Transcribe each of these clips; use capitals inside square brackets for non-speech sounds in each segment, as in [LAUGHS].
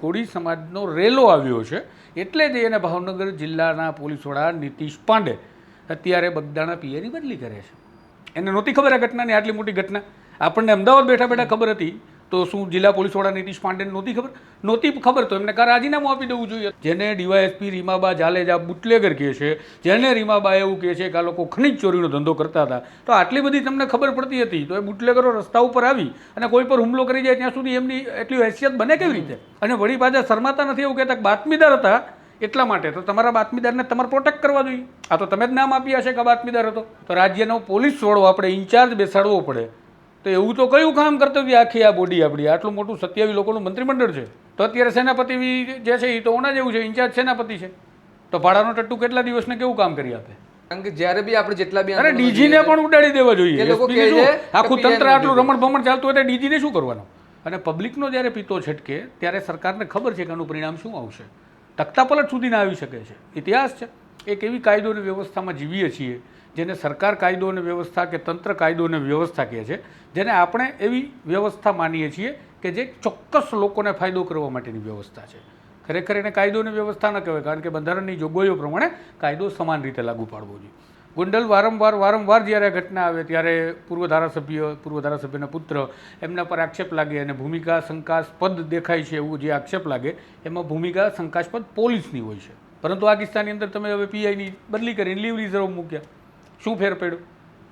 કોળી સમાજનો રેલો આવ્યો છે, એટલે જ એને ભાવનગર જિલ્લાના પોલીસ વડા નીતિશ પાંડે અત્યારે બગદાણા પીએની બદલી કરે છે. એને નહોતી ખબર આ ઘટનાની, આટલી મોટી ઘટના? આપણને અમદાવાદ બેઠા બેઠા ખબર હતી તો શું જિલ્લા પોલીસ વડા નીતિશ પાંડેને નહોતી ખબર? નહોતી ખબર તો એમને કા રાજીનામું આપી દેવું જોઈએ. જેને ડીવાયએસપી રીમાબા જાલેજા બુટલેગર કહે છે, જેને રીમાબા એવું કહે છે કે આ લોકો ખનિજ ચોરીનો ધંધો કરતા હતા. તો આટલી બધી તમને ખબર પડતી હતી તો એ બુટલેગરો રસ્તા ઉપર આવી અને કોઈ પર હુમલો કરી જાય ત્યાં સુધી એમની એટલી હેસિયત બને કેવી રીતે? અને વળી પાછા શરમાતા નથી એવું કહેતા બાતમીદાર હતા એટલા માટે. તો તમારા બાતમીદારને તમારે પ્રોટેક્ટ કરવા જોઈએ. આ તો તમે જ નામ આપ્યા હશે કે બાતમીદાર હતો? તો રાજ્યનો પોલીસ વડો આપણે ઇન્ચાર્જ બેસાડવો પડે. તો એવું તો કયું કામ કર્તવ્ય આખી આ બોડી આપણી? આટલું મોટું સત્યાવી લોકોનું મંત્રીમંડળ છે. તો અત્યારે સેનાપતિ જે છે એ તો ઓના જેવું છે ઇન્ચાર્જ સેનાપતિ છે. તો ભાડાનો ટટ્ટુ કેટલા દિવસને કેવું કામ કરી આપે? કારણ કે જ્યારે બી આપણે જેટલા બી અરે ડીજીને પણ ઉડાડી દેવા જોઈએ. આખું તંત્ર આટલું રમણ ભમણ ચાલતું હોય તો ડીજીને શું કરવાનું? અને પબ્લિકનો જ્યારે પીતો છટકે ત્યારે સરકારને ખબર છે કે આનું પરિણામ શું આવશે. તખ્તાપલટ સુધી ના આવી શકે છે. ઇતિહાસ છે. એક એવી કાયદો અને વ્યવસ્થામાં જીવીએ છીએ જેને સરકાર કાયદો અને વ્યવસ્થા કે તંત્ર કાયદો અને વ્યવસ્થા કહે છે, જેને આપણે એવી વ્યવસ્થા માનીએ છીએ કે જે ચોક્કસ લોકોને ફાયદો કરવા માટેની વ્યવસ્થા છે. ખરેખર એને કાયદો અને વ્યવસ્થા ન કહેવાય, કારણ કે બંધારણની જોગવાઈઓ પ્રમાણે કાયદો સમાન રીતે લાગુ પાડવો જોઈએ. ગોંડલ વારંવાર વારંવાર જ્યારે ઘટના આવે, ત્યારે પૂર્વ ધારાસભ્ય, પૂર્વ ધારાસભ્યના પુત્ર એમના પર આક્ષેપ લાગે અને ભૂમિકા શંકાસ્પદ દેખાય છે એવું જે આક્ષેપ લાગે, એમાં ભૂમિકા શંકાસ્પદ પોલીસની હોય છે. પરંતુ આ કિસ્સાની અંદર તમે હવે પીઆઈની બદલી કરીને લીવ રિઝર્વ મૂક્યા. શું ફેર પડ્યો?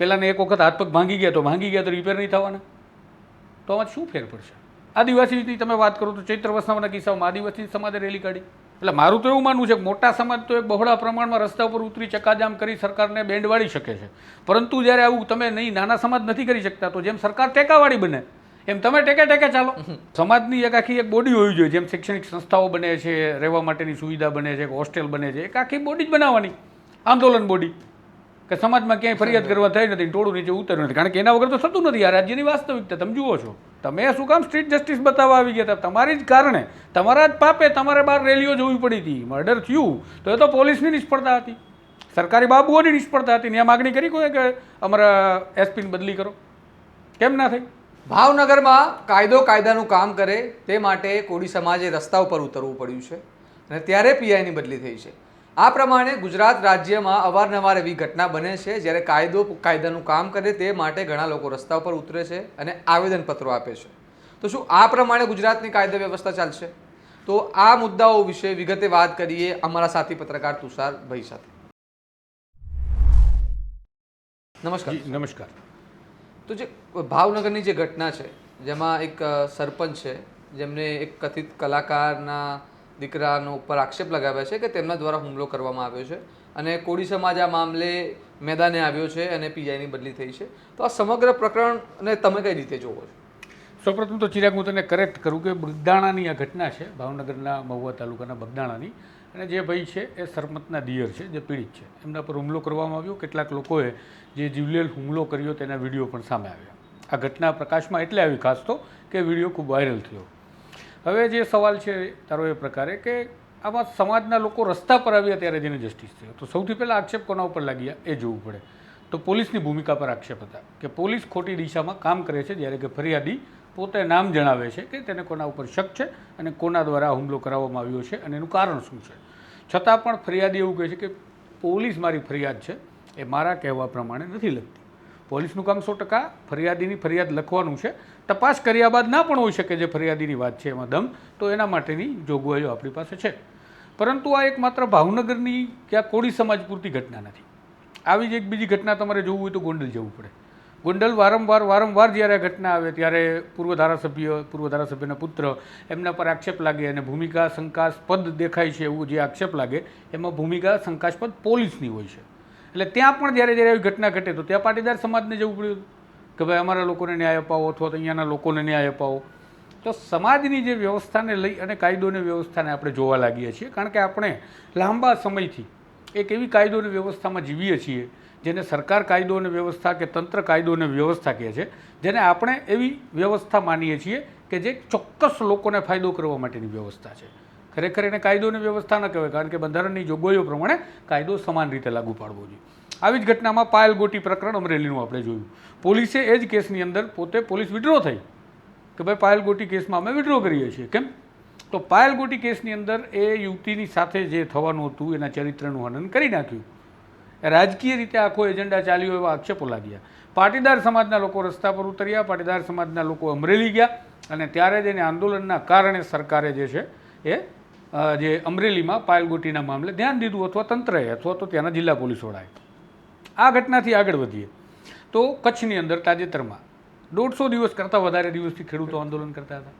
પહેલાંને એક વખત હાથ પગ ભાંગી ગયા તો ભાંગી ગયા તો રિપેર નહીં થવાના? તો આમાં શું ફેર પડશે? આદિવાસીની તમે વાત કરો તો ચૈત્ર વસાવાના કિસ્સામાં આદિવાસી સમાજે રેલી કાઢી. એટલે મારું તો એવું માનવું છે કે મોટા સમાજ તો એક બહોળા પ્રમાણમાં રસ્તા ઉપર ઉતરી ચકાજામ કરી સરકારને બેન્ડ વાળી શકે છે. પરંતુ જ્યારે આવું તમે નહીં નાના સમાજ નથી કરી શકતા તો જેમ સરકાર ટેકાવાળી બને એમ તમે ટેકે ટેકે ચાલો. સમાજની એક આખી એક બોડી હોવી જોઈએ જેમ શૈક્ષણિક સંસ્થાઓ બને છે રહેવા માટેની સુવિધા બને છે હોસ્ટેલ બને છે એક આખી બોડી જ બનાવવાની. આંદોલન બોડી કે સમાજમાં ક્યાંય ફરિયાદ કરવા થઈ નથી ટોળું નીચે ઉતર્યું નથી. કારણ કે એના વગર તો થતું નથી આ રાજ્યની વાસ્તવિકતા. તમે જુઓ છો. તમે શું કામ સ્ટ્રીટ જસ્ટિસ બતાવવા આવી ગયા હતા? તમારી જ કારણે તમારા જ પાપે તમારે બહાર રેલીઓ જોવી પડી હતી. મર્ડર થયું તો એ તો પોલીસની નિષ્ફળતા હતી. સરકારી બાબુઓની નિષ્ફળતા હતી. ત્યાં માગણી કરી કોઈ કે અમારા એસપીની બદલી કરો? કેમ ના થઈ? ભાવનગરમાં કાયદો કાયદાનું કામ કરે તે માટે કોળી સમાજે રસ્તા ઉપર ઉતરવું પડ્યું છે. અને ત્યારે પીઆઈની બદલી થઈ છે. આ પ્રમાણે ગુજરાત રાજ્યમાં અવારનવાર એવી ઘટના બને છે જ્યારે કાયદો કાયદાનું કામ કરે તે માટે ઘણા લોકો રસ્તા ઉપર ઉતરે છે અને આવેદનપત્રો આપે છે. તો શું આ પ્રમાણે ગુજરાતની કાયદા વ્યવસ્થા ચાલશે? તો આ મુદ્દાઓ વિશે વિગતે વાત કરીએ અમારા સાથી પત્રકાર તુષાર ભાઈ સાથે. નમસ્કાર. નમસ્કાર. તો જે ભાવનગરની જે ઘટના છે જેમાં એક સરપંચ છે જેમને એક કથિત કલાકારના દીકરાનો ઉપર આક્ષેપ લગાવ્યા છે કે તેમના દ્વારા હુમલો કરવામાં આવ્યો છે અને કોળી સમાજ આ મામલે મેદાને આવ્યો છે અને પીઆઈની બદલી થઈ છે. તો આ સમગ્ર પ્રકરણને તમે કઈ રીતે જોવો છો? સૌપ્રથમ તો ચિરાગ, હું તને કરેક્ટ કરું કે બગદાણાની આ ઘટના છે, ભાવનગરના મહુવા તાલુકાના બગદાણાની. અને જે ભાઈ છે એ સરપંચના દિયર છે, જે પીડિત છે. એમના પર હુમલો કરવામાં આવ્યો. કેટલાક લોકોએ જે જીવલેલ હુમલો કર્યો તેના વીડિયો પણ સામે આવ્યા. આ ઘટના પ્રકાશમાં એટલે આવી ખાસ તો કે વીડિયો ખૂબ વાયરલ થયો. હવે જે સવાલ છે તારો એ પ્રકારે કે આમાં સમાજના લોકો રસ્તા પર આવ્યા ત્યારે જેને જસ્ટિસ થયો. તો સૌથી પહેલાં આક્ષેપ કોના ઉપર લાગ્યા? એ જોવું પડે. તો પોલીસની ભૂમિકા પર આક્ષેપ હતા કે પોલીસ ખોટી દિશામાં કામ કરે છે જ્યારે કે ફરિયાદી પોતે નામ જણાવે છે કે તેને કોના ઉપર શક છે અને કોના દ્વારા હુમલો કરાવવામાં આવ્યો છે અને એનું કારણ શું છે. છતાં પણ ફરિયાદી એવું કહે છે કે પોલીસ મારી ફરિયાદ છે, એ મારા કહેવા પ્રમાણે નથી લખતી. પોલીસનું કામ સો ટકા ફરિયાદીની ફરિયાદ લખવાનું છે તપાસ કર્યા બાદ ના પણ હોઈ શકે જે ફરિયાદીની વાત છે એમાં દમ, તો એના માટેની જોગવાઈઓ આપણી પાસે છે. પરંતુ આ એક માત્ર ભાવનગરની કે આ કોળી સમાજ પૂરતી ઘટના નથી. આવી જ એક બીજી ઘટના તમારે જોવું હોય તો ગોંડલ જવું પડે. ગોંડલ વારંવાર વારંવાર જ્યારે આ ઘટના આવે ત્યારે પૂર્વ ધારાસભ્ય, પૂર્વ ધારાસભ્યના પુત્ર એમના પર આક્ષેપ લાગે અને ભૂમિકા શંકાસ્પદ દેખાય છે એવું જે આક્ષેપ લાગે, એમાં ભૂમિકા શંકાસ્પદ પોલીસની હોય છે. એટલે ત્યાં પણ જ્યારે જ્યારે આવી ઘટના ઘટે તો ત્યાં પાટીદાર સમાજને જવું પડ્યું. કે ભાઈ અમારા લોકોને ન્યાય અપાવો અથવા તો અહીંયાના લોકોને ન્યાય અપાવો. તો સમાજની જે વ્યવસ્થાને લઈ અને કાયદોની વ્યવસ્થાને આપણે જોવા લાગીએ છીએ. કારણ કે આપણે લાંબા સમયથી એક એવી કાયદોની વ્યવસ્થામાં જીવીએ છીએ, જેને સરકાર કાયદો અને વ્યવસ્થા કે તંત્ર કાયદો અને વ્યવસ્થા કહે છે, જેને આપણે એવી વ્યવસ્થા માનીએ છીએ કે જે ચોક્કસ લોકોને ફાયદો કરવા માટેની વ્યવસ્થા છે. ખરેખર એને કાયદો અને વ્યવસ્થા ન કહેવાય, કારણ કે બંધારણની જોગવાઈઓ પ્રમાણે કાયદો સમાન રીતે લાગુ પાડવો જોઈએ. આવી જ ઘટનામાં પાયલ ગોટી પ્રકરણ અમરેલીનું આપણે જોયું. પોલીસે એ જ કેસની અંદર પોતે પોલીસ વિડ્રો થઈ કે ભાઈ પાયલ ગોટી કેસમાં અમે વિડ્રો કરીએ છીએ, કેમ? તો પાયલ ગોટી કેસની અંદર એ યુવતીની સાથે જે થવાનું હતું, એના ચરિત્રનું હનન કરી નાખ્યું. રાજકીય રીતે આખો એજન્ડા ચાલ્યો એવા આક્ષેપો લાગ્યા. પાટીદાર સમાજના લોકો રસ્તા પર ઉતર્યા, પાટીદાર સમાજના લોકો અમરેલી ગયા અને ત્યારે જ એને આંદોલનના કારણે સરકારે જે છે એ જે અમરેલીમાં પાયલ ગોટીના મામલે ધ્યાન દીધું અથવા તંત્રએ અથવા તો ત્યાંના જિલ્લા પોલીસ વડાએ. આ ઘટનાથી આગળ વધીએ. તો કચ્છની અંદર તાજેતરમાં દોઢસો દિવસ કરતાં વધારે દિવસથી ખેડૂતો આંદોલન કરતા હતા.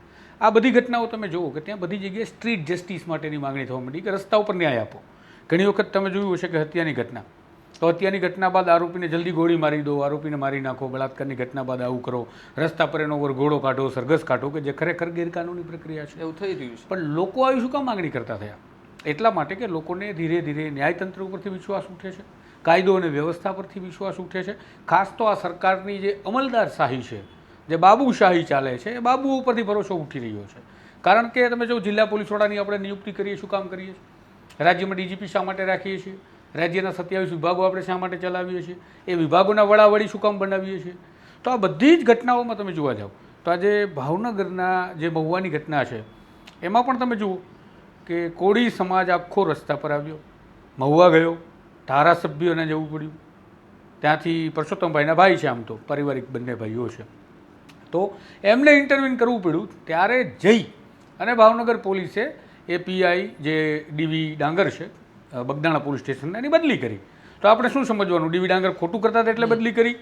આ બધી ઘટનાઓ તમે જુઓ કે ત્યાં બધી જગ્યાએ સ્ટ્રીટ જસ્ટિસ માટેની માંગણી થવા માંડી કે રસ્તા ઉપર ન્યાય આપો. ઘણી વખત તમે જોયું હશે કે હત્યાની ઘટના. તો હત્યાની ઘટના બાદ આરોપીને જલ્દી ગોળી મારી દો આરોપીને મારી નાખો બળાત્કારની ઘટના બાદ આવું કરો. રસ્તા પર એનો વરઘોડો કાઢો સરઘસ કાઢો કે જે ખરેખર ગેરકાનૂની પ્રક્રિયા છે. એવું થઈ રહ્યું છે. પણ લોકો આવી શું કામ માગણી કરતા થયા? એટલા માટે કે લોકોને ધીરે ધીરે ન્યાયતંત્ર ઉપરથી વિશ્વાસ ઉઠે છે. કાયદો અને વ્યવસ્થા પરથી વિશ્વાસ ઉઠે છે. ખાસ તો આ સરકારની જે અમલદારશાહી છે, જે બાબુશાહી ચાલે છે, એ બાબુ ઉપરથી ભરોસો ઉઠી રહ્યો છે. કારણ કે તમે જો જિલ્લા પોલીસ વડાની આપણે નિયુક્તિ કરીએ શું કામ કરીએ છીએ? રાજ્યમાં ડીજીપી શા માટે રાખીએ છીએ? રાજ્યના સત્યાવીસ વિભાગો આપણે શા માટે ચલાવીએ છીએ? એ વિભાગોના વડા વળી શું કામ બનાવીએ છીએ? તો આ બધી જ ઘટનાઓમાં તમે જોવા જાઓ, તો આજે ભાવનગરના જે મહુવાની ઘટના છે, એમાં પણ તમે જુઓ કે કોળી સમાજ આખો રસ્તા પર આવ્યો. મહુવા ગયો. ધારાસભ્યોને જવું પડ્યું. ત્યાંથી પરસોત્તમભાઈના ભાઈ છે આમ તો, પારિવારિક બંને ભાઈઓ છે. તો એમને ઇન્ટરવ્યૂ કરવું પડ્યું. ત્યારે જઈ અને ભાવનગર પોલીસે એ પીઆઈ જે ડીવી ડાંગર છે બગદાણા પોલીસ સ્ટેશનને એની બદલી કરી. તો આપણે શું સમજવાનું? ડીવી ડાંગર ખોટું કરતા હતા એટલે બદલી કરી?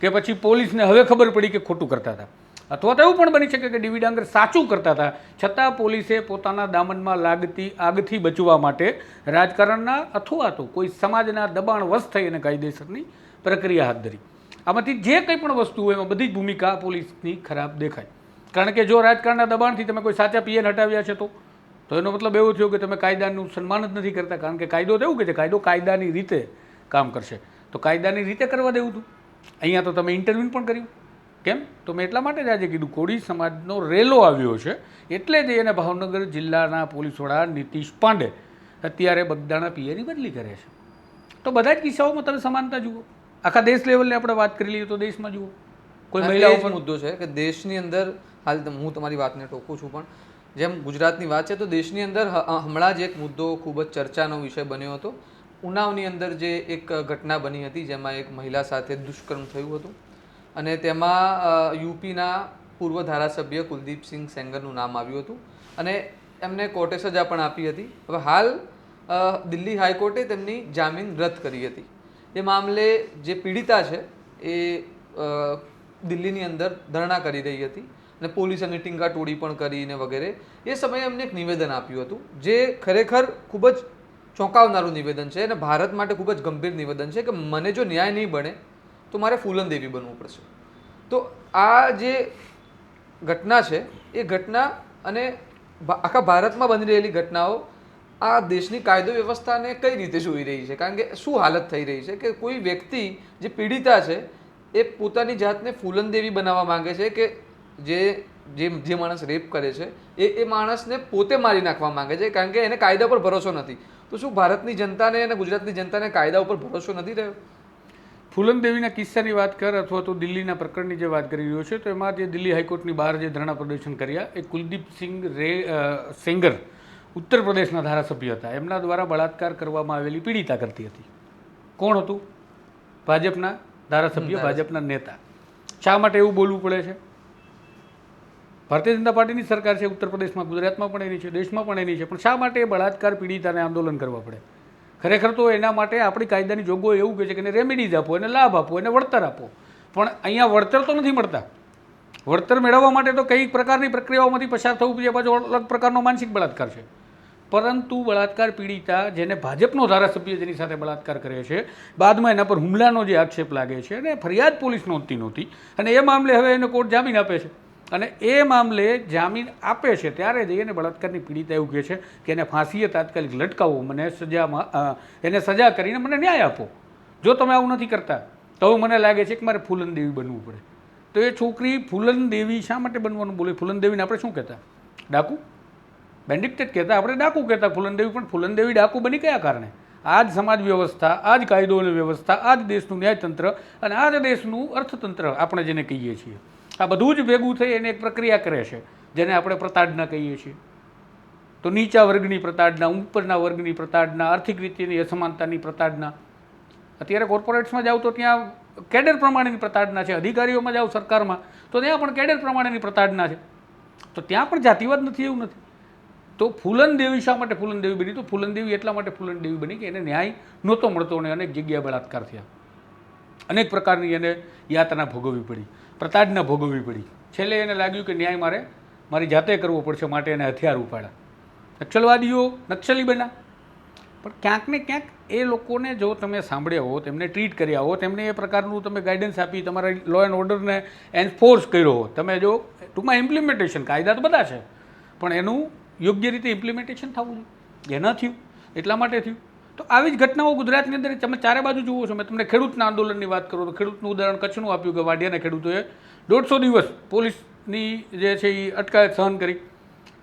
કે પછી પોલીસને હવે ખબર પડી કે ખોટું કરતા હતા? અથવા તો એવું પણ બની શકે કે ડીવી ડાંગર સાચું કરતા હતા. છતાં પોલીસે પોતાના દામનમાં લાગતી આગથી બચવા માટે રાજકારણના અથવા તો કોઈ સમાજના દબાણ વશ થઈ અને કાયદેસરની પ્રક્રિયા હાથ ધરી. આમાંથી જે કંઈ પણ વસ્તુ હોય એમાં બધી જ ભૂમિકા પોલીસની ખરાબ દેખાય. કારણ કે જો રાજકારણના દબાણથી તમે કોઈ સાચા પીએન હટાવ્યા છે તો? તો એનો મતલબ એવો થયો કે તમે કાયદાનું સન્માન જ નથી કરતા. કારણ કે કાયદો તો એવું કે છે, કાયદો કાયદાની રીતે કામ કરશે. તો કાયદાની રીતે કરવા દેવું હતું અહીંયા તો તમે ઇન્ટરવ્યૂ પણ કર્યું. કેમ? તો મેં એટલા માટે જ આજે કીધું કોળી સમાજનો રેલો આવ્યો છે એટલે જ એને ભાવનગર જિલ્લાના પોલીસ વડા નીતિશ પાંડે અત્યારે બગદાણા પીએની બદલી કરે છે. તો બધા જ કિસ્સાઓમાં તમે સમાનતા જુઓ. આખા દેશ લેવલે આપણે વાત કરી લઈએ તો દેશમાં જુઓ. કોઈ મહિલાઓ પણ મુદ્દો છે કે દેશની અંદર હાલ હું તમારી વાતને ટોકું છું પણ જેમ ગુજરાતની વાત છે તો દેશની અંદર હમણાં જ એક મુદ્દો ખૂબ જ ચર્ચાનો વિષય બન્યો હતો. ઉનાવની અંદર જે એક ઘટના બની હતી જેમાં એક મહિલા સાથે દુષ્કર્મ થયું હતું. અને તેમાં યુપીના પૂર્વ ધારાસભ્ય કુલદીપસિંહ સેંગરનું નામ આવ્યું હતું. અને એમને કોર્ટે સજા પણ આપી હતી. હવે હાલ દિલ્હી હાઈકોર્ટે તેમની જામીન રદ કરી હતી. એ મામલે જે પીડિતા છે, એ દિલ્હીની અંદર ધરણા કરી રહી હતી અને પોલીસ અને ટીંગા ટોળી પણ કરીને વગેરે. એ સમયે એમને એક નિવેદન આપ્યું હતું, જે ખરેખર ખૂબ જ ચોંકાવનારું નિવેદન છે અને ભારત માટે ખૂબ જ ગંભીર નિવેદન છે કે મને જો ન્યાય નહીં બને તો મારે ફૂલન દેવી બનવું પડશે. તો આ જે ઘટના છે, એ ઘટના અને આખા ભારતમાં બની રહેલી ઘટનાઓ આ દેશની કાયદો વ્યવસ્થાને કઈ રીતે જોઈ રહી છે? કારણ કે શું હાલત થઈ રહી છે કે કોઈ વ્યક્તિ જે પીડિતા છે, એ પોતાની જાતને ફૂલન દેવી બનાવવા માંગે છે કે જે જે જે માણસ રેપ કરે છે, એ એ માણસને પોતે મારી નાખવા માંગે છે કારણ કે એને કાયદા પર ભરોસો નથી. તો શું ભારતની જનતાને અને ગુજરાતની જનતાને કાયદા ઉપર ભરોસો નથી રહ્યો? ફૂલન દેવીના કિસ્સાની વાત કર અથવા તો દિલ્હીના પ્રકરણની જે વાત કરી રહ્યો છે તો એમાં જે દિલ્હી હાઈકોર્ટની બહાર જે ધરણા પ્રદર્શન કર્યા એ કુલદીપસિંહ રે સેંગર ઉત્તર પ્રદેશના ધારાસભ્ય હતા. એમના દ્વારા બળાત્કાર કરવામાં આવેલી પીડિતા કરતી હતી. કોણ હતું? ભાજપના ધારાસભ્ય ભાજપના નેતા. શા માટે એવું બોલવું પડે છે? ભારતીય જનતા પાર્ટીની સરકાર છે ઉત્તર પ્રદેશમાં ગુજરાતમાં પણ એની છે દેશમાં પણ એની છે પણ શા માટે બળાત્કાર પીડિતાને આંદોલન કરવા પડે? ખરેખર તો એના માટે આપણી કાયદાની જોગવાઈ એવું કહે છે કે એને રેમેડીઝ આપો, એને લાભ આપો, એને વળતર આપો. પણ અહીંયા વળતર તો નથી મળતા. વળતર મેળવવા માટે તો કઈ પ્રકારની પ્રક્રિયાઓમાંથી પસાર થવું જોઈએ, પાછો અલગ પ્રકારનો માનસિક બળાત્કાર છે. પરંતુ બળાત્કાર પીડિતા જેને ભાજપનો ધારાસભ્ય જેની સાથે બળાત્કાર કરે છે, બાદમાં એના પર હુમલાનો જે આક્ષેપ લાગે છે, અને ફરિયાદ પોલીસ નોંધતી નહોતી, અને એ મામલે હવે એને કોર્ટ જામીન આપે છે. અને એ મામલે જામીન આપે છે, ત્યારે જઈને બળાત્કારની પીડિતા એવું કહે છે કે એને ફાંસીએ તાત્કાલિક લટકાવો, મને સજામાં એને સજા કરીને મને ન્યાય આપો. જો તમે આવું નથી કરતા, તો મને લાગે છે કે મારે ફૂલન દેવી બનવું પડે. તો એ છોકરી ફૂલન દેવી શા માટે બનવાનું બોલે? ફૂલન દેવીને આપણે શું કહેતા? ડાકુ? બેન્ડિક્ટેડ કહેતા? આપણે ડાકુ કહેતા ફૂલન દેવી પણ ફૂલન દેવી ડાકુ બની કયા કારણે? આ જ સમાજ વ્યવસ્થા આ જ કાયદો અને વ્યવસ્થા આ જ દેશનું ન્યાયતંત્ર અને આ જ દેશનું અર્થતંત્ર આપણે જેને કહીએ છીએ. આ બધું જ ભેગું થઈ એને એક પ્રક્રિયા કરે છે, જેને આપણે પ્રતાડના કહીએ છીએ. તો નીચા વર્ગની પ્રતાડના, ઉપરના વર્ગની પ્રતાડના, આર્થિક રીતેની અસમાનતાની પ્રતાડના. અત્યારે કોર્પોરેટ્સમાં જાઓ તો ત્યાં કેડર પ્રમાણેની પ્રતાડના છે, અધિકારીઓમાં જાઓ સરકારમાં, તો ત્યાં પણ કેડર પ્રમાણેની પ્રતાડના છે. તો ત્યાં પણ જાતિવાદ નથી, એવું નથી. તો ફૂલન દેવી શા માટે ફૂલન દેવી બની? તો ફૂલન દેવી એટલા માટે ફૂલન દેવી બની કે એને ન્યાય નહોતો મળતો અને અનેક જગ્યાએ બળાત્કાર થયા. અનેક પ્રકારની એને યાતના ભોગવવી પડી. પ્રતાડના ભોગવવી પડી. છેલ્લે એને લાગ્યું કે ન્યાય મારે મારી જાતે કરવો પડશે, માટે એને હથિયાર ઉપાડ્યા. નક્સલવાદીઓ નક્સલી બન્યા. પણ ક્યાંક ને ક્યાંક એ લોકોને જો તમે સાંભળ્યા હો, તેમને ટ્રીટ કર્યા હો એમને એ પ્રકારનું તમે ગાઈડન્સ આપી, તમારા લો એન્ડ ઓર્ડરને એન્ફોર્સ કર્યો હોત તમે જો, ટૂંકમાં ઇમ્પ્લિમેન્ટેશન કાયદા તો બધા છે. પણ એનું યોગ્ય રીતે ઇમ્પ્લિમેન્ટેશન થવું જોઈએ. એ ન થયું. એટલા માટે થયું. તો આવી જ ઘટનાઓ ગુજરાતની અંદર તમે ચારે બાજુ જુઓ છો. મેં તમને ખેડૂતના આંદોલનની વાત કરું તો ખેડૂતનું ઉદાહરણ કચ્છનું આપ્યું કે વાડિયાના ખેડૂતોએ દોઢસો દિવસ પોલીસની જે છે એ અટકાયત સહન કરી.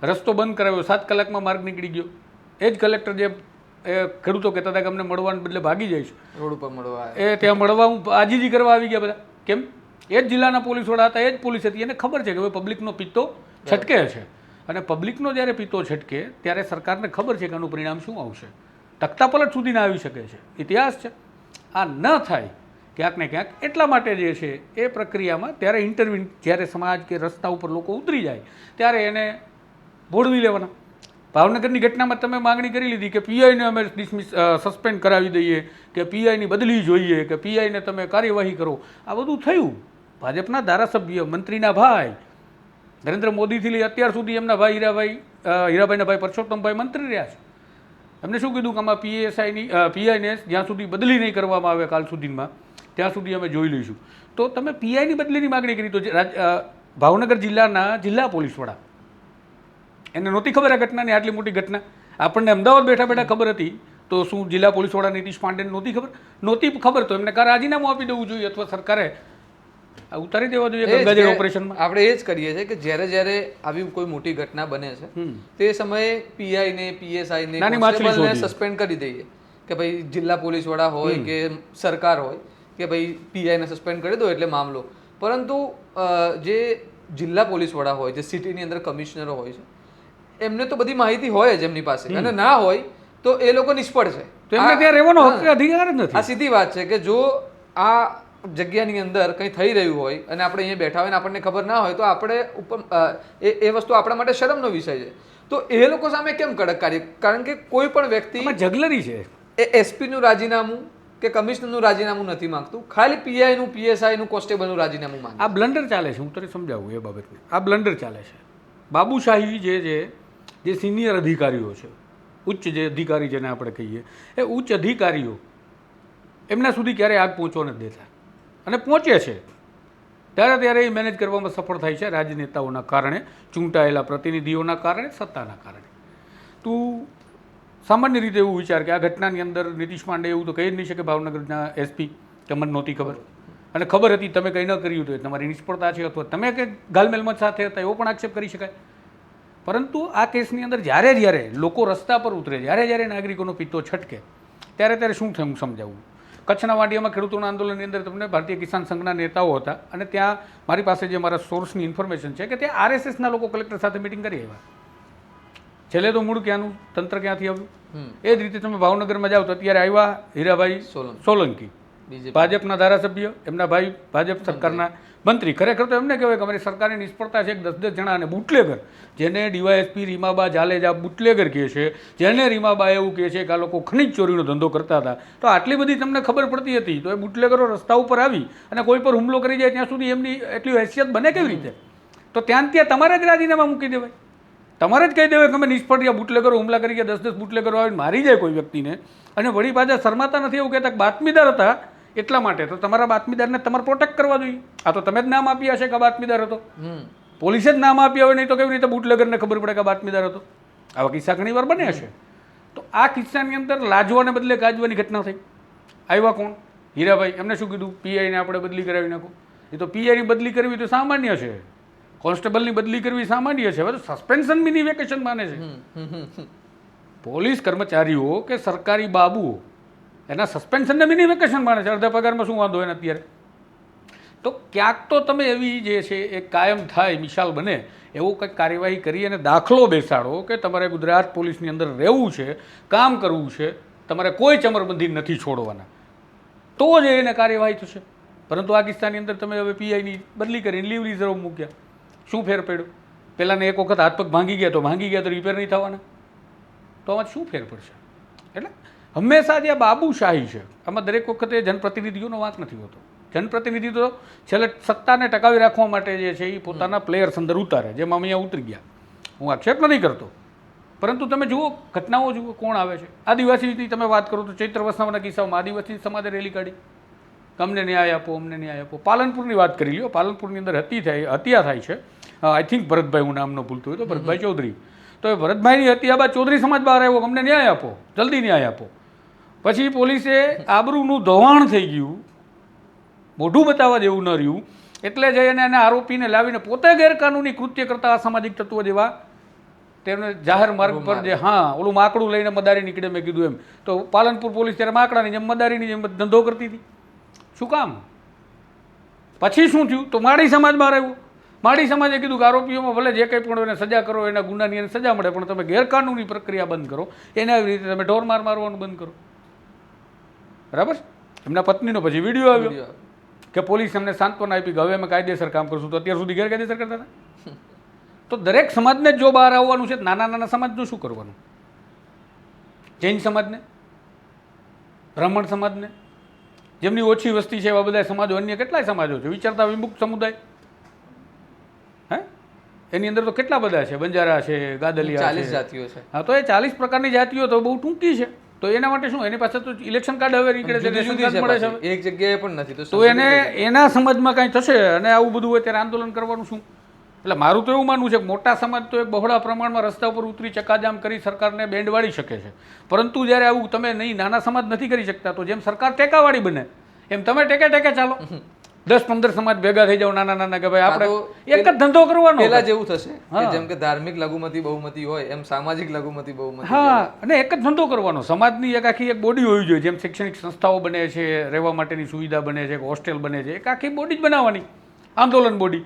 રસ્તો બંધ કરાવ્યો. સાત કલાકમાં માર્ગ નીકળી ગયો. એ જ કલેક્ટર જે એ ખેડૂતો કહેતા હતા કે અમને મળવાને બદલે ભાગી જઈશ રોડ ઉપર મળવા એ ત્યાં મળવા હું આજીજી કરવા આવી ગયા બધા. કેમ? એ જ જિલ્લાના પોલીસ વડા હતા એ જ પોલીસ હતી. એને ખબર છે કે હવે પબ્લિકનો પિત્તો છટકે છે. અને પબ્લિકનો જ્યારે પિત્તો છટકે ત્યારે સરકારને ખબર છે કે આનું પરિણામ શું આવશે. તખ્તાપલટ સુધી ના આવી શકે છે. ઇતિહાસ છે. આ ન થાય ક્યાંક ને ક્યાંક એટલા માટે જે છે એ પ્રક્રિયામાં ત્યારે ઇન્ટરવ્યુ જ્યારે સમાજ કે રસ્તા ઉપર લોકો ઉતરી જાય ત્યારે એને ભોળવી લેવાના. ભાવનગરની ઘટનામાં તમે માંગણી કરી લીધી કે પીઆઈને અમે ડિસમિસ સસ્પેન્ડ કરાવી દઈએ, કે પીઆઈની બદલી જોઈએ, કે પીઆઈને તમે કાર્યવાહી કરો. આ બધું થયું. ભાજપના ધારાસભ્ય, મંત્રીના ભાઈ, નરેન્દ્ર મોદીથી લઈ અત્યાર સુધી એમના ભાઈ હીરાભાઈ હીરાભાઈના ભાઈ પરસોત્તમભાઈ મંત્રી રહ્યા છે. એમને શું કીધું કે આમાં પીએસઆઈની પીઆઈને જ્યાં સુધી બદલી નહીં કરવામાં આવે કાલ સુધીમાં, ત્યાં સુધી અમે જોઈ લઈશું. તો તમે પીઆઈની બદલીની માગણી કરી, તો ભાવનગર જિલ્લાના જિલ્લા પોલીસ વડા. એને નહોતી ખબર આ ઘટનાની, આટલી મોટી ઘટના. આપણને અમદાવાદ બેઠા બેઠા ખબર હતી, તો શું જિલ્લા પોલીસ વડા નીતિશ પાંડેને નહોતી ખબર? નહોતી ખબર તો એમને કાર રાજીનામું આપી દેવું જોઈએ અથવા સરકારે ઉતારી દેવા જોઈએ ગંગાજળ ઓપરેશનમાં? આપણે એ જ કરીએ છીએ કે જ્યારે જ્યારે આવી કોઈ મોટી ઘટના બને છે તે સમયે પીઆઈ ને પીએસઆઈ ને કોન્સ્ટેબલને સસ્પેન્ડ કરી દઈએ. કે ભાઈ જિલ્લા પોલીસ વડા હોય કે સરકાર હોય કે ભાઈ પીઆઈ ને સસ્પેન્ડ કરી દો એટલે મામલો. પરંતુ જે જિલ્લા પોલીસ વડા હોય જે સિટીની અંદર કમિશનરો હોય છે એમને તો બધી માહિતી હોય જ એમની પાસે. અને ના હોય તો એ લોકો નિષ્ફળ છે. તો એમને ત્યાં રહેવાનો હક અધિકાર જ નથી. આ સીધી વાત છે કે જો આ જગ્યાની અંદર કંઈ થઈ રહ્યું હોય અને આપણે અહીંયા બેઠા હોય ને આપણને ખબર ના હોય તો આપણે ઉપર એ એ વસ્તુ આપણા માટે શરમનો વિષય છે. તો એ લોકો સામે કેમ કડક કાર્ય? કારણ કે કોઈ પણ વ્યક્તિ જગલરી છે. એ એસપીનું રાજીનામું કે કમિશનરનું રાજીનામું નથી માંગતું. ખાલી પીઆઈનું પીએસઆઈનું કોન્સ્ટેબલનું રાજીનામું માંગે. આ બ્લન્ડર ચાલે છે હું તને સમજાવું એ બાબતને. આ બ્લન્ડર ચાલે છે. બાબુશાહી જે છે જે સિનિયર અધિકારીઓ છે ઉચ્ચ જે અધિકારી જેને આપણે કહીએ એ ઉચ્ચ અધિકારીઓ એમના સુધી ક્યારેય આગ પહોંચવા નથી દેતા. અને પહોંચે છે. ત્યારે ત્યારે એ મેનેજ કરવામાં સફળ થાય છે રાજનેતાઓના કારણે, ચૂંટાયેલા પ્રતિનિધિઓના કારણે, સત્તાના કારણે. તું સામાન્ય રીતે એવું વિચાર કે આ ઘટનાની અંદર નીતિશ પાંડે એવું તો કહી જ નહીં શકે ભાવનગરના એસપી તમને નહોતી ખબર. અને ખબર હતી તમે કંઈ ન કર્યું તો તમારી નિષ્ફળતા છે અથવા તમે કંઈક ગાલમેલમાં સાથે હતા એવો પણ આક્ષેપ કરી શકાય. પરંતુ આ કેસની અંદર જ્યારે જ્યારે લોકો રસ્તા પર ઉતરે, જ્યારે જ્યારે નાગરિકોનો પિત્તો છટકે, ત્યારે ત્યારે શું થયું હું સમજાવું? કચ્છના વાડિયામાં ખેડૂતોના આંદોલનની અંદર તમને ભારતીય કિસાન સંઘના નેતાઓ હતા અને ત્યાં મારી પાસે જે મારા સોર્સની ઇન્ફોર્મેશન છે કે ત્યાં આરએસએસના લોકો કલેક્ટર સાથે મિટિંગ કરી આવ્યા. છેલ્લે તો મૂળ ક્યાંનું? તંત્ર ક્યાંથી આવ્યું? એ જ રીતે તમે ભાવનગરમાં જાઓ તો અત્યારે આવ્યા હીરાભાઈ સોલંકી. સોલંકી. ભાજપના ધારાસભ્ય એમના ભાઈ ભાજપ સરકારના મંત્રી. ખરેખર તો એમને કહેવાય કે અમારી સરકારની નિષ્ફળતા છે કે દસ દસ જણા અને બુટલેગર, જેને ડીવાયએસપી રીમાબા જાલેજા બુટલેગર કહે છે, જેને રીમાબા એવું કહે છે કે આ લોકો ખનિજ ચોરીનો ધંધો કરતા હતા. તો આટલી બધી તમને ખબર પડતી હતી. તો એ બુટલેગરો રસ્તા ઉપર આવી અને કોઈ પર હુમલો કરી જાય ત્યાં સુધી એમની એટલી હેસિયત બને કેવી રીતે? તો ત્યાં ત્યાં તમારે જ રાજીનામા મૂકી દેવાય. તમારે જ કહી દેવાય અમે નિષ્ફળ રહ્યા બુટલેગરો હુમલા કરી ગયા, દસ દસ બુટલેગરો આવીને મારી જાય કોઈ વ્યક્તિને. અને વળી પાછા શરમાતા નથી એવું કહેતા બાતમીદાર હતા. એટલા માટે? તો તમારા બાતમીદારને તમારે પ્રોટેક્ટ કરવા જોઈએ. આ તો તમે જ નામ આપ્યા હશે કે બાતમીદાર હતો. પોલીસે જ નામ આપ્યા હોય નહીં તો કેવી રીતે બુટલેગરને ખબર પડે કે બાતમીદાર હતો? આવા કિસ્સા ઘણી વાર બને હશે તો આ કિસ્સાની અંદર લાજવાને બદલે ગાજવાની ઘટના થઈ. આવ્યા કોણ? હીરાભાઈ એમને શું કીધું? પીઆઈને આપણે બદલી કરાવી નાખો. એ તો પીઆઈની બદલી કરવી તો સામાન્ય છે. કોન્સ્ટેબલની બદલી કરવી સામાન્ય છે. હવે તો સસ્પેન્શન બી વેકેશન માને છે. પોલીસ કર્મચારીઓ કે સરકારી બાબુઓ એના સસ્પેન્શનને મિની વેકેશન માને છે. અડધા પગારમાં શું વાંધો એને અત્યારે? તો ક્યાંક તો તમે એવી જે છે, એ કાયમ થાય, મિશાલ બને, એવું કંઈક કાર્યવાહી કરી અને દાખલો બેસાડો કે તમારે ગુજરાત પોલીસની અંદર રહેવું છે, કામ કરવું છે, તમારે કોઈ ચમરબંધી નથી છોડવાના. તો જ એને કાર્યવાહી થશે. પરંતુ આ કિસ્સાની અંદર તમે હવે પીઆઈની બદલી કરીને લીવ રિઝર્વ મૂક્યા. શું ફેર પડ્યો? પહેલાંને એક વખત હાથ પગ ભાંગી ગયા તો ભાંગી ગયા તો રિપેર નહીં થવાના. તો આમાં શું ફેર પડશે? એટલે હંમેશા જે બાબુશાહી છે. આમાં દરેક વખતે જનપ્રતિનિધિઓનો વાંક નથી હોતો. જનપ્રતિનિધિ તો છેલ્લે સત્તાને ટકાવી રાખવા માટે જે છે એ પોતાના પ્લેયર્સ અંદર ઉતારે જેમાં અમે અહીંયા ઉતરી ગયા. હું આક્ષેપ નથી કરતો. પરંતુ તમે જુઓ ઘટનાઓ જુઓ કોણ આવે છે. આદિવાસીની તમે વાત કરો તો ચૈત્ર વસાવાના કિસ્સામાં આદિવાસી સમાજે રેલી કાઢી. અમને ન્યાય આપો અમને ન્યાય આપો. પાલનપુરની વાત કરી લ્યો. પાલનપુરની અંદર હત્યા થાય હત્યા થાય છે. આઈ થિંક ભરતભાઈ હું નામનો ભૂલતો હોય તો ભરતભાઈ ચૌધરી. તો એ ભરતભાઈની હત્યા બાદ ચૌધરી સમાજ બહાર આવ્યો અમને ન્યાય આપો. જલ્દી ન્યાય આપો. પછી પોલીસે આબરૂનું ધોવાણ થઈ ગયું. મોઢું બતાવવા જેવું ન રહ્યું. એટલે જઈને એને આરોપીને લાવીને પોતે ગેરકાનૂની કૃત્ય કરતા અસામાજિક તત્વો જેવા તેમને જાહેર માર્ગ પર જે હા ઓલું માકડું લઈને મદારી નીકળે મેં કીધું એમ. તો પાલનપુર પોલીસ ત્યારે માકડાની જેમ મદારીની જેમ ધંધો કરતી હતી. શું કામ? પછી શું થયું? તો માળી સમાજમાં રહ્યું માળી સમાજે કીધું કે આરોપીઓમાં ભલે જે કંઈ પણ એને સજા કરો એના ગુનાની એને સજા મળે પણ તમે ગેરકાનૂની પ્રક્રિયા બંધ કરો. એને આવી રીતે તમે ઢોર માર મારવાનું બંધ કરો. બરાબર? એમના પત્નીનો પછી વીડિયો આવ્યો કે પોલીસ એમને સાંત્વના આપી કે હવે અમે કાયદેસર કામ કરશું. તો અત્યાર સુધી ગેરકાયદેસર કરતા હતા? તો દરેક સમાજને જ જો બહાર આવવાનું છે નાના નાના સમાજનું શું કરવાનું? જૈન સમાજને? બ્રાહ્મણ સમાજને? જેમની ઓછી વસ્તી છે એવા બધા સમાજો અન્ય કેટલાય સમાજો છે? વિચારતા વિમુક્ત સમુદાય? હે? એની અંદર તો કેટલા બધા છે? બંજારા છે ગાદલિયા ચાલીસ જાતિઓ છે. હા તો એ ચાલીસ પ્રકારની જાતિઓ તો બહુ ટૂંકી છે. તો એના માટે શું? એની પાસે તો ઇલેક્શન કાર્ડ હવે નીકળે છે મળે છે એક જગ્યાએ પણ નથી તો એને એના સમાજમાં કાંઈ થશે? અને આવું બધું હોય ત્યારે આંદોલન કરવાનું શું? એટલે મારું તો એવું માનવું છે કે મોટા સમાજ તો એક બહોળા પ્રમાણમાં રસ્તા ઉપર ઉતરી ચકાજામ કરી સરકારને બેન્ડ વાળી શકે છે. પરંતુ જ્યારે આવું તમે નહીં નાના સમાજ નથી કરી શકતા તો જેમ સરકાર ટેકાવાળી બને એમ તમે ટેકે ટેકે ચાલો દસ પંદર સમાજ ભેગા થઈ જાવ નાના નાના કે ભાઈ આપણે એક જ ધંધો કરવાનો પેલા જેવું થશે કે. જેમ કે ધાર્મિક લઘુમતી બહુમતી હોય એમ સામાજિક લઘુમતી બહુમતી હા અને એક જ ધંધો કરવાનો. સમાજની એક આખી એક બોડી હોવી જોઈએ. જેમ શૈક્ષણિક સંસ્થાઓ બને છે રહેવા માટેની સુવિધા બને છે હોસ્ટેલ બને છે એક આખી બોડી જ બનાવવાની. આંદોલન બોડી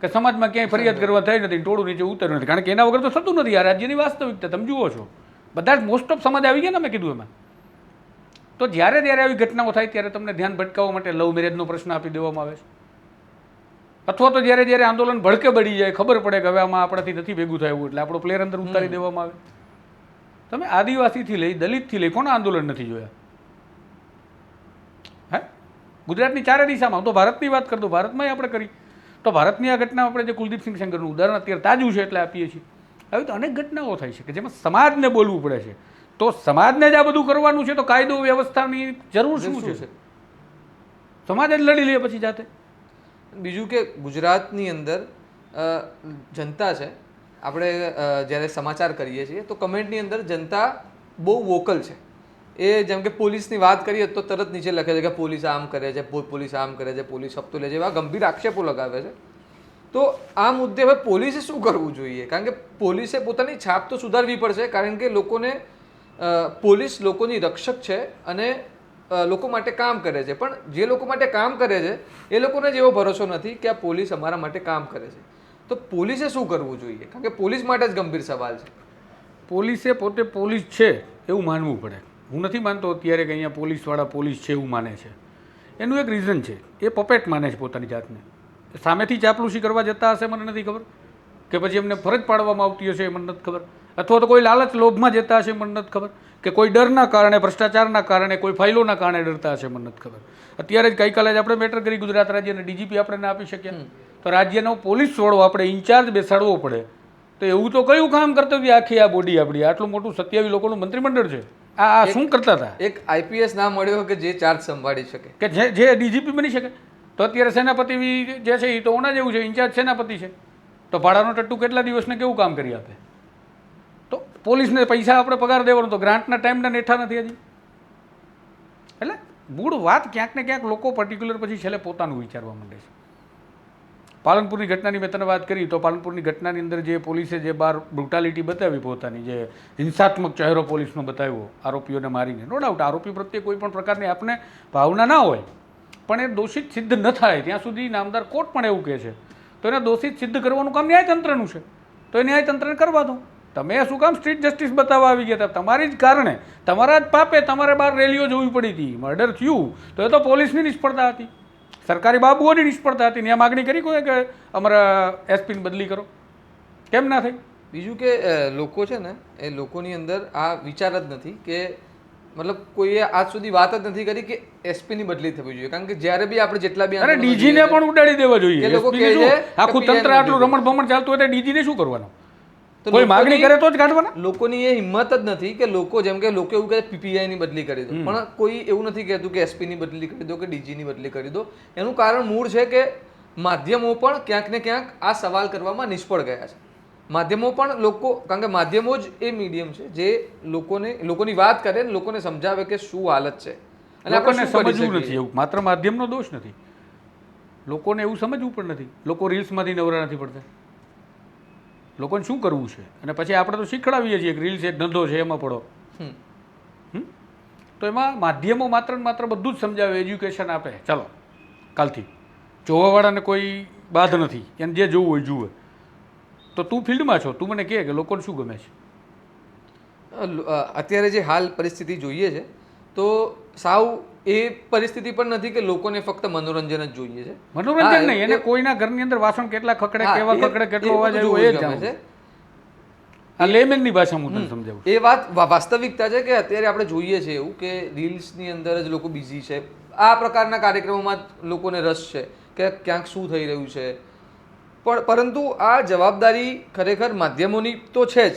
કે સમાજમાં ક્યાંય ફરિયાદ કરવા થઈ નથી ટોળું નીચે ઉતર્યું નથી. કારણ કે એના વગર તો થતું નથી. આ રાજ્યની વાસ્તવિકતા તમે જુઓ છો. બધા જ મોસ્ટ ઓફ સમાજ આવી ગયા ને મેં કીધું એમાં. તો જ્યારે જ્યારે આવી ઘટનાઓ થાય ત્યારે તમને ધ્યાન ભટકાવવા માટે લવ મેરેજનો પ્રશ્ન આપી દેવામાં આવે છે. અથવા તો જ્યારે જ્યારે આંદોલન ભડકે બળી જાય ખબર પડે કે હવે આમાં આપણાથી નથી ભેગું થાય એવું એટલે આપણો પ્લેયર અંદર ઉતારી દેવામાં આવે. તમે આદિવાસીથી લઈ દલિતથી લઈ કોના આંદોલન નથી જોયા? હે? ગુજરાતની ચારે દિશામાં તો ભારતની વાત કરતો ભારતમાં આપણે કરી. તો ભારતની આ ઘટના આપણે જે કુલદીપસિંહ શંકરનું ઉદાહરણ અત્યારે તાજું છે એટલે આપીએ છીએ. આવી તો અનેક ઘટનાઓ થાય છે કે જેમાં સમાજને બોલવું પડે છે. તો સમાજને જ આ બધું કરવાનું છે તો કાયદો વ્યવસ્થાની જરૂર શું છે? સમાજ જ લડી લે પછી જાતે. બીજું કે ગુજરાતની અંદર જનતા છે આપણે જ્યારે સમાચાર કરીએ છીએ તો કમેન્ટની અંદર જનતા બહુ વોકલ છે. એ જેમ કે પોલીસની વાત કરીએ તો તરત નીચે લખે છે કે પોલીસ આમ કરે છે પોલીસ આમ કરે છે પોલીસ હપ્તો લે છે એવા ગંભીર આક્ષેપો લગાવે છે. તો આ મુદ્દે હવે પોલીસે શું કરવું જોઈએ? કારણ કે પોલીસે પોતાની છાપ તો સુધારવી પડશે કારણ કે લોકોને પોલીસ લોકોની રક્ષક છે અને લોકો માટે કામ કરે છે. પણ જે લોકો માટે કામ કરે છે, એ લોકોને જ એવો ભરોસો નથી કે આ પોલીસ અમારા માટે કામ કરે છે. તો પોલીસે શું કરવું જોઈએ? કારણ કે પોલીસ માટે જ ગંભીર સવાલ છે. પોલીસે પોતે પોલીસ છે એવું માનવું પડે. હું નથી માનતો અત્યારે કે અહીંયા પોલીસવાળા પોલીસ છે એવું માને છે. એનું એક રીઝન છે. એ પપેટ માને છે પોતાની જાતને. સામેથી ચાપલુસી કરવા જતા હશે મને નથી ખબર? કે પછી એમને ફરજ પાડવામાં આવતી હશે એ મને નથી ખબર? અથવા તો કોઈ લાલચ લોભમાં જતા હશે મને નથી ખબર. કે કોઈ ડરના કારણે ભ્રષ્ટાચારના કારણે કોઈ ફાઇલોના કારણે ડરતા હશે મને નથી ખબર. અત્યારે જ ગઈકાલે જ આપણે મેટર કરી ગુજરાત રાજ્યને ડીજીપી આપણે ના આપી શક્યા. તો રાજ્યનો પોલીસ વડો આપણે ઇન્ચાર્જ બેસાડવો પડે. તો એવું તો કયું કામ કર્તવ્ય આખી આ બોડી આપણી? આટલું મોટું સત્યાવીસ લોકોનું મંત્રીમંડળ છે. આ આ શું કરતા હતા? એક આઈપીએસ ના મળ્યો કે જે ચાર્જ સંભાળી શકે? કે જે જે ડીજીપી બની શકે? તો અત્યારે સેનાપતિ જે છે એ તો ઓના જેવું છે ઇન્ચાર્જ સેનાપતિ છે. તો ભાડાનો ટટ્ટુ કેટલા દિવસને કેવું કામ કરી આપે? પોલીસને પૈસા આપણે પગાર દેવાનો તો ગ્રાન્ટના ટાઈમના નેઠા નથી હજી. એટલે મૂળ વાત ક્યાંક ને ક્યાંક લોકો પર્ટિક્યુલર પછી છેલ્લે પોતાનું વિચારવા માંડે છે. પાલનપુરની ઘટનાની મેં તને વાત કરી તો પાલનપુરની ઘટનાની અંદર જે પોલીસે જે બાર બ્રુટાલિટી બતાવી પોતાની, જે હિંસાત્મક ચહેરો પોલીસનો બતાવ્યો, આરોપીઓને મારીને. નો ડાઉટ આરોપી પ્રત્યે કોઈ પણ પ્રકારની આપને ભાવના ના હોય, પણ એ દોષિત સિદ્ધ ન થાય. ત્યાં સુધી નામદાર કોર્ટ પણ એવું કહે છે. તો એને દોષિત સિદ્ધ કરવાનું કામ ન્યાયતંત્રનું છે. તો એ ન્યાયતંત્રને કરવા દો. તમે શું કામ સ્ટ્રીટ જસ્ટિસ બતાવવા આવી ગયા હતા? તમારી જ કારણે. તમારા જ પાપે તમારે બહાર રેલીઓ જોવી પડી હતી. મર્ડર થયું. તો એ તો પોલીસની નિષ્ફળતા હતી. સરકારી બાબુઓની નિષ્ફળતા હતી. ત્યાં માગણી કરી કોઈ કે અમારા એસપીની બદલી કરો? કેમ ના થઈ? બીજું કે લોકો છે ને એ લોકોની અંદર આ વિચાર જ નથી કે મતલબ કોઈએ આજ સુધી વાત જ નથી કરી કે એસપીની બદલી થવી જોઈએ. કારણ કે જ્યારે બી આપણે જેટલા બી અને ડીજીને પણ ઉડાડી દેવા જોઈએ. લોકો કહે છે આખું તંત્ર આટલું રમણ ભમણ ચાલતું હોય તો ડીજીને શું કરવાનું? કોઈ માગણી કરે તો જ કાઢવાના? લોકોની એ હિંમત જ નથી કે લોકો જેમ કે લોકો એવું કહે પીપીઆઈ ની બદલી કરી દો. પણ કોઈ એવું નથી કહેતું કે એસપી ની બદલી કરી દો કે ડીજી ની બદલી કરી દો. એનું કારણ મૂળ છે કે માધ્યમો પણ ક્યાંક ને ક્યાંક આ સવાલ કરવામાં નિષ્ફળ ગયા છે. માધ્યમો પણ લોકો કારણ કે માધ્યમો જ એ મીડિયમ છે જે લોકોને લોકોની વાત કરે ને લોકોને સમજાવે કે શું હાલત છે. અને આપણે લોકોને શું કરી સમજવું નથી એવું. માત્ર માધ્યમનો દોષ નથી. લોકોને એવું સમજવું પણ નથી. લોકો રીલ્સમાંથી નવરા નથી પડતા. લોકોને શું કરવું છે? અને પછી આપણે તો શીખડાવીએ છીએ રીલ્સ એક ધંધો છે એમાં પડો? તો એમાં માધ્યમો માત્ર ને માત્ર બધું જ સમજાવે એજ્યુકેશન આપે. ચાલો કાલથી. જોવાવાળાને કોઈ બાધ નથી. એને જે જોવું હોય જુએ. તો તું ફિલ્ડમાં છો. તું મને કહે કે લોકોને શું ગમે છે? અત્યારે જે હાલ પરિસ્થિતિ જોઈએ છે તો સાવ એ પરિસ્થિતિ પણ નથી કે લોકોને ફક્ત મનોરંજન જ જોઈએ છે. મનોરંજન નહીં એને કોઈના ઘરની અંદર વાસણ કેટલા ખકડે કેવા ખકડે કેટલો અવાજ આવ્યો એ જ જોવું જ ગમે જાણવું આ લેમેનની ભાષામાં હું સમજાવું. એ વાત વાસ્તવિકતા છે કે અત્યારે આપણે જોઈએ છે એવું કે રીલ્સની અંદર જ લોકો બિઝી છે. આ પ્રકારના કાર્યક્રમોમાં લોકોને રસ છે કે ક્યાંક શું થઈ રહ્યું છે. પણ પરંતુ આ જવાબદારી ખરેખર માધ્યમોની તો છે જ.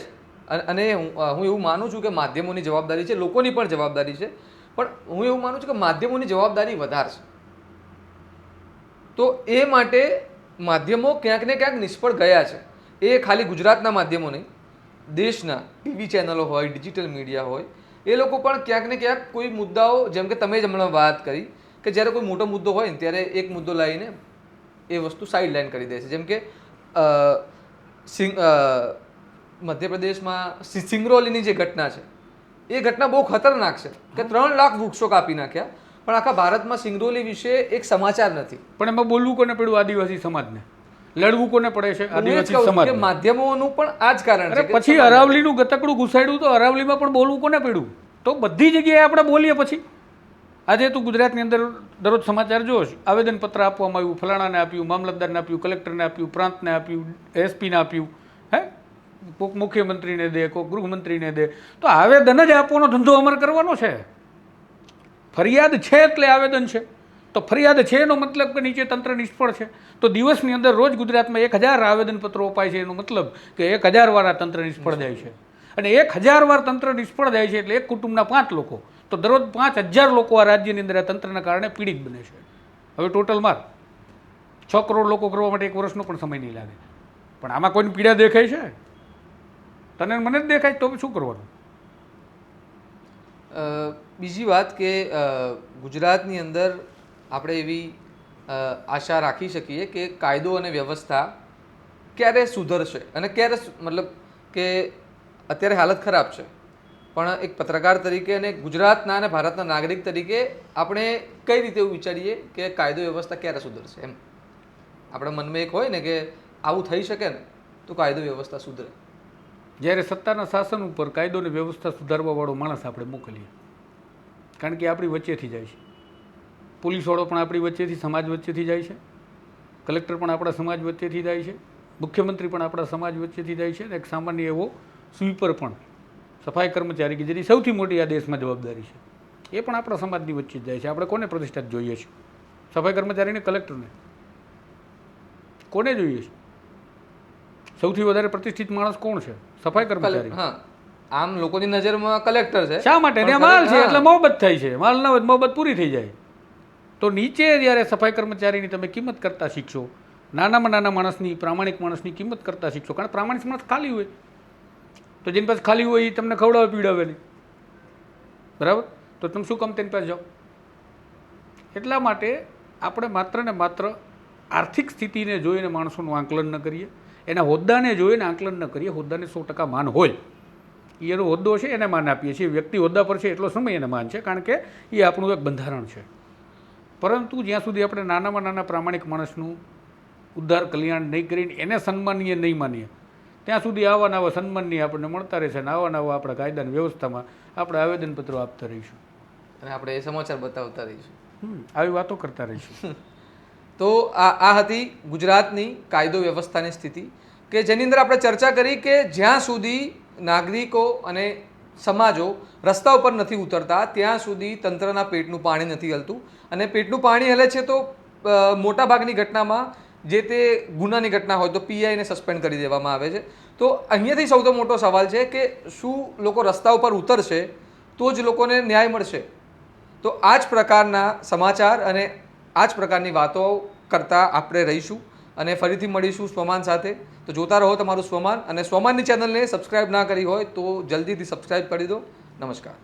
અને હું એવું માનું છું કે માધ્યમોની જવાબદારી છે લોકોની પણ જવાબદારી છે. પણ હું એવું માનું છું કે માધ્યમોની જવાબદારી વધારે છે. તો એ માટે માધ્યમો ક્યાંક ને ક્યાંક નિષ્ફળ ગયા છે. એ ખાલી ગુજરાતના માધ્યમો નહીં, દેશના ટીવી ચેનલો હોય, ડિજિટલ મીડિયા હોય, એ લોકો પણ ક્યાંક ને ક્યાંક કોઈ મુદ્દાઓ, જેમ કે તમે જ હમણાં વાત કરી કે જ્યારે કોઈ મોટો મુદ્દો હોય ને ત્યારે એક મુદ્દો લાવીને એ વસ્તુ સાઈડ લાઈન કરી દે છે. જેમ કે સિંગ મધ્યપ્રદેશમાં સિંગરૌલીની જે ઘટના છે એ ઘટના બહુ ખતરનાક છે કે ત્રણ લાખ વૃક્ષો કાપી નાખ્યા પણ આખા ભારતમાં સિંગરોલી વિશે એક સમાચાર નથી. પણ એમાં બોલવું કોને પડ્યું આદિવાસી સમાજને. લડવું કોને પડે છે આદિવાસી સમાજ માધ્યમોનું પણ આ જ કારણ છે પછી અરાવલીનું ગતકડું ઘુસાડ્યું તો અરાવલીમાં પણ બોલવું કોને પડ્યું. તો બધી જગ્યાએ આપણે બોલીએ પછી. આજે તું ગુજરાતની અંદર દરરોજ સમાચાર જોશ આવેદનપત્ર આપવામાં આવ્યું ફલાણાને આપ્યું મામલતદારને આપ્યું કલેક્ટરને આપ્યું પ્રાંતને આપ્યું એસપીને આપ્યું. હે કોઈક મુખ્યમંત્રીને દે કોઈક ગૃહમંત્રીને દે. તો આવેદન જ આપવાનો ધંધો અમર કરવાનો છે. ફરિયાદ છે એટલે આવેદન છે. તો ફરિયાદ છે એનો મતલબ કે નીચે તંત્ર નિષ્ફળ છે. તો દિવસની અંદર રોજ ગુજરાતમાં એક હજાર આવેદનપત્રો અપાય છે એનો મતલબ કે એક હજાર વાર આ તંત્ર નિષ્ફળ જાય છે. અને એક હજાર વાર તંત્ર નિષ્ફળ જાય છે એટલે એક કુટુંબના પાંચ લોકો. તો દરરોજ પાંચ હજાર લોકો આ રાજ્યની અંદર આ તંત્રના કારણે પીડિત બને છે. હવે ટોટલ માર. છ કરોડ લોકો કરવા માટે એક વર્ષનો પણ સમય નહીં લાગે. પણ આમાં કોઈની પીડા દેખાય છે? તને મને જ દેખાય તો શું કરવાનું? બીજી વાત કે ગુજરાતની અંદર આપણે એવી આશા રાખી શકીએ કે કાયદો અને વ્યવસ્થા ક્યારે સુધરશે અને ક્યારે મતલબ કે અત્યારે હાલત ખરાબ છે. પણ એક પત્રકાર તરીકે અને ગુજરાતના અને ભારતના નાગરિક તરીકે આપણે કઈ રીતે એવું વિચારીએ કે કાયદો વ્યવસ્થા ક્યારે સુધરશે એમ? આપણા મનમાં એક હોય ને કે આવું થઈ શકે ને, તો કાયદો વ્યવસ્થા સુધરે. જ્યારે સત્તાના શાસન ઉપર કાયદો અને વ્યવસ્થા સુધારવાવાળો માણસ આપણે મોકલીએ. કારણ કે આપણી વચ્ચેથી જાય છે. પોલીસવાળો પણ આપણી વચ્ચેથી, સમાજ વચ્ચેથી જાય છે. કલેક્ટર પણ આપણા સમાજ વચ્ચેથી જાય છે. મુખ્યમંત્રી પણ આપણા સમાજ વચ્ચેથી જાય છે. અને એક સામાન્ય એવો સ્વીપર પણ સફાઈ કર્મચારી કે જેની સૌથી મોટી આ દેશમાં જવાબદારી છે. એ પણ આપણા સમાજની વચ્ચે જાય છે. આપણે કોને પ્રતિષ્ઠા જોઈએ છીએ સફાઈ કર્મચારીને, કલેક્ટરને? કોને જોઈએ છે? સૌથી વધારે પ્રતિષ્ઠિત માણસ કોણ છે? સફાઈ કર્મચારી. હા. આમ લોકોની નજરમાં કલેક્ટર છે. શા માટે? ત્યાં માલ છે એટલે મોહબત થાય છે. માલ ના હોય મોહબત પૂરી થઈ જાય. તો નીચે જ્યારે સફાઈ કર્મચારીની તમે કિંમત કરતા શીખશો નાનામાં નાના માણસની પ્રામાણિક માણસની કિંમત કરતા શીખશો કારણ પ્રામાણિક માણસ ખાલી હોય. તો જેની પાસે ખાલી હોય એ તમને ખવડાવે પીવડાવે નહીં. બરાબર? તો તમે શું કામ તેની પાસે જાઓ? એટલા માટે આપણે માત્ર ને માત્ર આર્થિક સ્થિતિને જોઈને માણસોનું આંકલન ન કરીએ. એના હોદ્દાને જોઈને આંકલન ન કરીએ હોદ્દાને સો ટકા માન હોય. એ એનો હોદ્દો છે એને માન આપીએ છીએ. વ્યક્તિ હોદ્દા પર છે એટલો સમય એને માન છે કારણ કે એ આપણું એક બંધારણ છે. પરંતુ જ્યાં સુધી આપણે નાનામાં નાના પ્રામાણિક માણસનું ઉદ્ધાર કલ્યાણ નહીં કરીને એને સન્માનીય નહીં માનીએ ત્યાં સુધી આવા નવા સન્માનની આપણને મળતા રહેશે અને આવા નવા આપણા કાયદાની વ્યવસ્થામાં આપણે આવેદનપત્રો આપતા રહીશું. અને આપણે એ સમાચાર બતાવતા રહીશું. આવી વાતો કરતા રહીશું. [LAUGHS] તો આ આ હતી ગુજરાતની કાયદો વ્યવસ્થાની સ્થિતિ કે જેની અંદર આપણે ચર્ચા કરી કે જ્યાં સુધી નાગરિકો અને સમાજો રસ્તા ઉપર નથી ઉતરતા, ત્યાં સુધી તંત્રના પેટનું પાણી નથી હલતું. અને પેટનું પાણી હલે છે તો મોટાભાગની ઘટનામાં જે તે ગુનાની ઘટના હોય તો પીઆઈને સસ્પેન્ડ કરી દેવામાં આવે છે. તો અહીંયાથી સૌથી મોટો સવાલ છે કે શું લોકો રસ્તા ઉપર ઉતરશે તો જ લોકોને ન્યાય મળશે? તો આ જ પ્રકારના સમાચાર અને આ જ પ્રકારની વાતો કરતા આપણે રહીશું અને ફરીથી મળીશું સ્વમાન સાથે. તો જોતા રહો તમારું સ્વમાન અને સ્વમાનની ચેનલને સબસ્ક્રાઈબ ના કરી હોય તો જલ્દીથી સબસ્ક્રાઈબ કરી દો. નમસ્કાર.